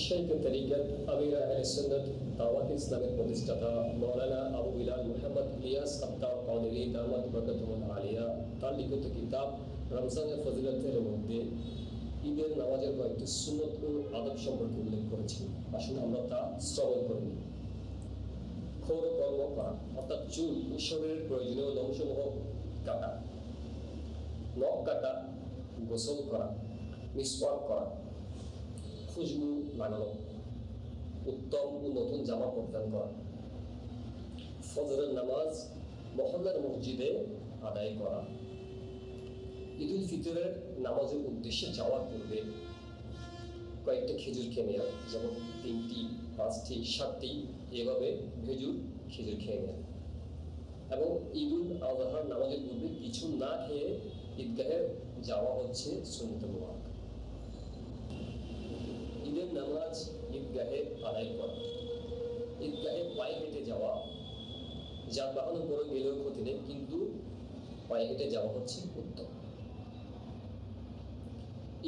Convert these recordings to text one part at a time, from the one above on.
শেখ তরিকত আমির আহলে সুন্নাত দাওয়াত ইসলামের প্রতিষ্ঠাতা মৌলানা আবু বিলাল মুহাম্মদ ইলিয়াস আত্তার কাদেরী দামাত বরকতুল আলিয়া। তার লিখিত কিতাব রমজানের ফজিলতের মধ্যে ঈদের নামাজের কয়েকটি সুন্নত ও আদব সম্পর্কে উল্লেখ করেছেন। আসলে আমরা তা শ্রবণ করিনি ক্ষৌর কর্ম করা, অর্থাৎ চুল ও শরীরের প্রয়োজনীয় লোমসমূহ কাটা। নখ কাটা, গোসল করা, মিসওয়াক করা খুশবু লাগানো উত্তম ও নতুন জামা পরিধান করা, ফজরের নামাজ মহল্লার মসজিদে আদায় করা ঈদ উল ফিতরের নামাজের উদ্দেশ্যে যাওয়ার পূর্বে কয়েকটা খেজুর খেয়ে নেওয়া যেমন তিনটি, পাঁচটি, সাতটি, এভাবে খেজুর খেজুর খেয়ে নেওয়া এবং ঈদ উল আজহার নামাজের পূর্বে কিছু না খেয়ে ঈদগাহে যাওয়া হচ্ছে সুন্নত মুবারক ঈদের নামাজ ঈদগাহে আদায় করা ঈদগাহে পায়ে হেঁটে যাওয়া যানবাহন করে গেলেও ক্ষতি নেই, কিন্তু পায়ে হেঁটে যাওয়া হচ্ছে উত্তম।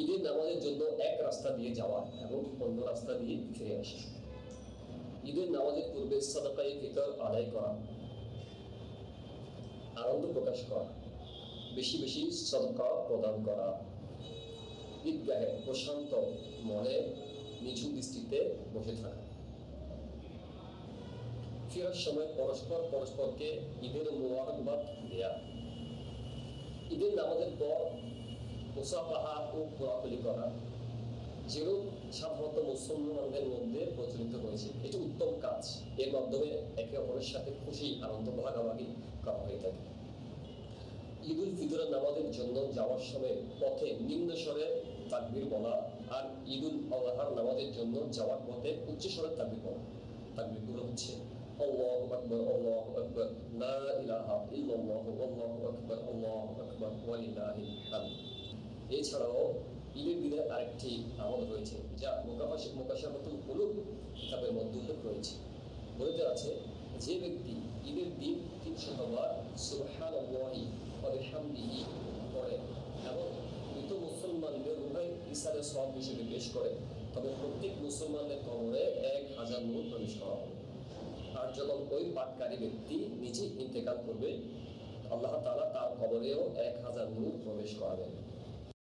ঈদের নামাজের জন্য এক রাস্তা দিয়ে যাওয়া এবং অন্য রাস্তা দিয়ে ফিরে আসা। ঈদের নামাজের পূর্বে সদাকাই ফিতর আদায় করা, আনন্দ প্রকাশ করা, বেশি বেশি সদকা প্রদান করা, ঈদগাহে প্রশান্ত মনে নিচু দৃষ্টিতে বসে থাকা। ফেরার সময় পরস্পর পরস্পরকে ঈদের মোবারকবাদ দেয়া। ঈদের নামাজের পর মুসাফাহা ও কোলাকুলি করা, যেরূপ সাধারণত মুসলমানদের মধ্যে প্রচলিত হয়েছে। এটি উত্তম কাজ। এর মাধ্যমে একে অপরের সাথে খুশি, আনন্দ, ভাগাভাগি করা হয়ে থাকে। ঈদ উল ফিতরের নামাজের জন্য যাওয়ার সময় পথে নিম্ন স্বরে তাকবির বলা আর ঈদ উল আল্লাহর নামাজের জন্য যাওয়ার পথে উচ্চ স্বরে তাকবির বলা। তাকবিরগুলো হচ্ছে আল্লাহু আকবার আল্লাহু আকবার লা ইলাহা ইল্লাল্লাহু আল্লাহু আকবার আল্লাহু আকবার ওয়া লিল্লাহিল হামদ এছাড়াও ঈদের দিনে আরেকটি আমল রয়েছে, যা মোকাফাশি মোকাশাফাতুল কুলুব কিতাবের মধ্যে উল্লেখ রয়েছে। বলতে আছে, যে ব্যক্তি ঈদের দিন তিনশো বার সুবহানাল্লাহি ওয়া বিহামদিহি পড়ে এবং মৃত মুসলমানদের উভয় ইসারে সব হিসেবে পেশ করে, তবে প্রত্যেক মুসলমানদের কবরে এক হাজার নূর প্রবেশ করা হবে। যখন ওই পাঠকারী ব্যক্তি নিজে ইন্তেকাল করবে। আল্লাহ তালা তার কবরেও এক হাজার নূর প্রবেশ করাবেন।